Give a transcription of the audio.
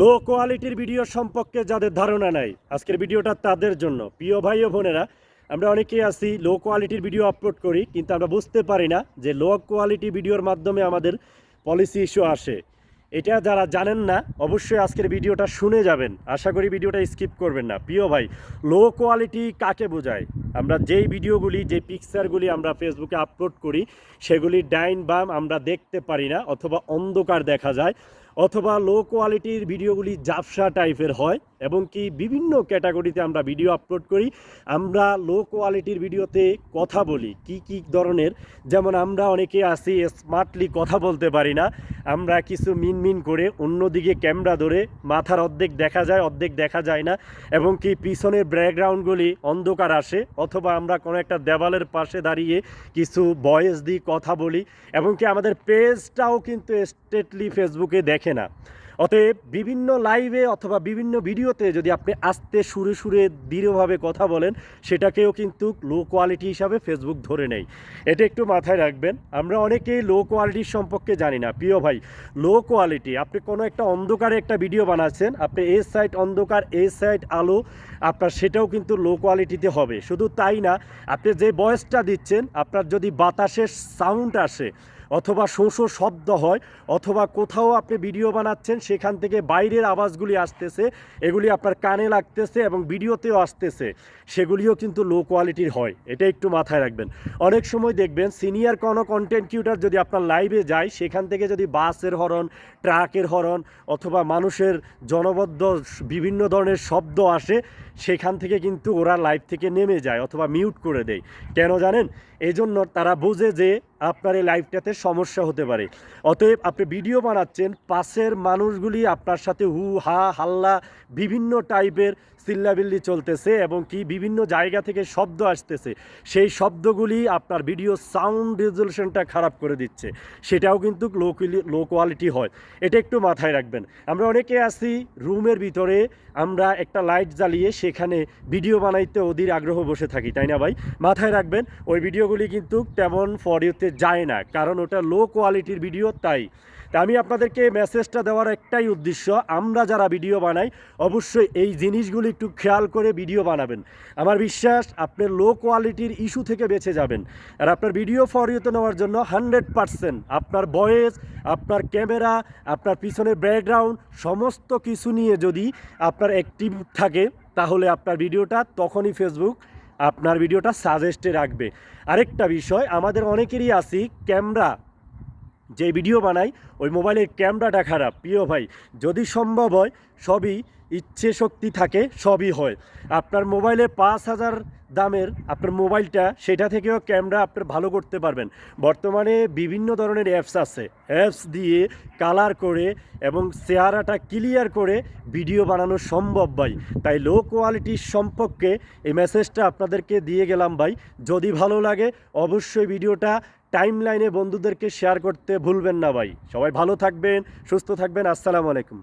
লো কোয়ালিটির ভিডিও সম্পর্কে যাদের ধারণা নাই, আজকের ভিডিওটা তাদের জন্য। প্রিয় ভাই ও বোনেরা, আমরা অনেকেই আছি, লো কোয়ালিটির ভিডিও আপলোড করি, কিন্তু আমরা বুঝতে পারি না যে লো কোয়ালিটি ভিডিওর মাধ্যমে আমাদের পলিসি ইস্যু আসে। এটা যারা জানেন না, অবশ্যই আজকের ভিডিওটা শুনে যাবেন। আশা করি ভিডিওটা স্কিপ করবেন না। প্রিয় ভাই, লো কোয়ালিটি কাকে বোঝায়? আমরা যেই ভিডিওগুলি, যে পিকচারগুলি আমরা ফেসবুকে আপলোড করি সেগুলি ডাইন বাম আমরা দেখতে পারি না, অথবা অন্ধকার দেখা যায়। অথবা লো কোয়ালিটির ভিডিওগুলি জাফসা টাইপের হয়, এবং কি বিভিন্ন ক্যাটাগরিতে আমরা ভিডিও আপলোড করি। আমরা লো কোয়ালিটির ভিডিওতে কথা বলি, কি কি ধরনের। যেমন আমরা অনেকে আসি স্মার্টলি কথা বলতে পারি না। আমরা কিছু মিন মিন করে অন্যদিকে ক্যামেরা ধরে মাথার অর্ধেক দেখা যায়, অর্ধেক দেখা যায় না, এবং কি পিছনের ব্যাকগ্রাউন্ডগুলি অন্ধকার আসে, অথবা আমরা কোনো একটা দেওয়ালের পাশে দাঁড়িয়ে কিছু ভয়েস দিই কথা বলি, এবং কি আমাদের পেজটাও কিন্তু স্টেটলি ফেসবুকে দেখে। না। অতএব বিভিন্ন লাইভে অথবা বিভিন্ন ভিডিওতে যদি আপনি আস্তে সুরে সুরে দৃঢ়ভাবে কথা বলেন, সেটাকেও কিন্তু লো কোয়ালিটি হিসাবে ফেসবুক ধরে নেয়। এটা একটু মাথায় রাখবেন, আমরা অনেকেই লো কোয়ালিটির সম্পর্কে জানি না। প্রিয় ভাই লো কোয়ালিটি আপনি কোনো একটা অন্ধকারে একটা ভিডিও বানাচ্ছেন, আপনি এ সাইড অন্ধকার, এ সাইড আলো, আপনার সেটাও কিন্তু লো কোয়ালিটিতে হবে। শুধু তাই না, আপনি যে বয়সটা দিচ্ছেন, আপনার যদি বাতাসের সাউন্ড আসে অথবা শোঁ শব্দ হয়, অথবা কোথাও আপনি ভিডিও বানাচ্ছেন, সেখান থেকে বাইরের আওয়াজগুলি আসতেছে, এগুলি আপনার কানে লাগতেছে এবং ভিডিওতেও আসতেছে, সেগুলিও কিন্তু লো কোয়ালিটির হয়, এটা একটু মাথায় রাখবেন। অনেক সময় দেখবেন সিনিয়র কোনো কন্টেন্ট কিউটার যদি আপনার লাইভে যায়, সেখান থেকে যদি বাসের হরন ট্রাকের হরন অথবা মানুষের জনবদ্ধ বিভিন্ন ধরনের শব্দ আসে, সেখান থেকে কিন্তু ওরা লাইভ থেকে নেমে যায়, অথবা মিউট করে দেয়। কেন জানেন? এই জন্য তারা বোঝে যে আপনার এই লাইফটাতে সমস্যা হতে পারে। অতএব আপনি ভিডিও বানাচ্ছেন, পাশের মানুষগুলি আপনার সাথে হু, হা, হাল্লা, বিভিন্ন টাইপের চিল্লাবিল্লি চলতেছে এবং কি বিভিন্ন জায়গা থেকে শব্দ আসতেছে। সেই শব্দগুলি আপনার ভিডিও সাউন্ড রেজলিউশনটা খারাপ করে দিচ্ছে। সেটাও কিন্তু লো লো কোয়ালিটি হয়। এটা একটু মাথায় রাখবেন। আমরা অনেকে আছি রুমের ভিতরে, আমরা একটা লাইট জ্বালিয়ে সেখানে ভিডিও বানাইতে অধীর আগ্রহ বসে থাকি, তাই না ভাই? মাথায় রাখবেন, ওই ভিডিওগুলি কিন্তু তেমন ফরিওতে যায় না, কারণ ওটা লো কোয়ালিটির ভিডিও তাই। তা আমি আপনাদেরকে মেসেজটা দেওয়ার একটাই উদ্দেশ্য, আমরা যারা ভিডিও বানাই, অবশ্যই এই জিনিসগুলি একটু খেয়াল করে ভিডিও বানাবেন। আমার বিশ্বাস আপনি লো কোয়ালিটির ইস্যু থেকে বেঁচে যাবেন। আর আপনার ভিডিও ফরিওতে নেওয়ার জন্য হান্ড্রেড পারসেন্ট আপনার ভয়েস আপনার ক্যামেরা আপনার পিছনের ব্যাকগ্রাউন্ড সমস্ত কিছু নিয়ে যদি আপনার অ্যাক্টিভ থাকে, তাহলে আপনার ভিডিওটা তখনই ফেসবুক আপনার ভিডিওটা সাজেস্টে রাখবে। আরেকটা বিষয় আমাদের অনেকেরই আছি ক্যামেরা। যে ভিডিও বানাই, ওই মোবাইলের ক্যামেরাটা খারাপ। প্রিয় ভাই, যদি সম্ভব হয়, সবই ইচ্ছে শক্তি থাকে, সবই হয়। আপনার মোবাইলে পাঁচ হাজার দামের আপনার মোবাইলটা, সেটা থেকেও ক্যামেরা আপনার ভালো করতে পারবেন। বর্তমানে বিভিন্ন ধরনের অ্যাপস আছে। অ্যাপস দিয়ে কালার করে এবং চেহারাটা ক্লিয়ার করে ভিডিও বানানো সম্ভব ভাই। তাই লো কোয়ালিটির সম্পর্কে এই মেসেজটা আপনাদেরকে দিয়ে গেলাম ভাই। যদি ভালো লাগে, অবশ্যই ভিডিওটা টাইম লাইনে বন্ধুদেরকে শেয়ার করতে ভুলবেন না ভাই। সবাই ভালো থাকবেন, সুস্থ থাকবেন, আসসালামু আলাইকুম।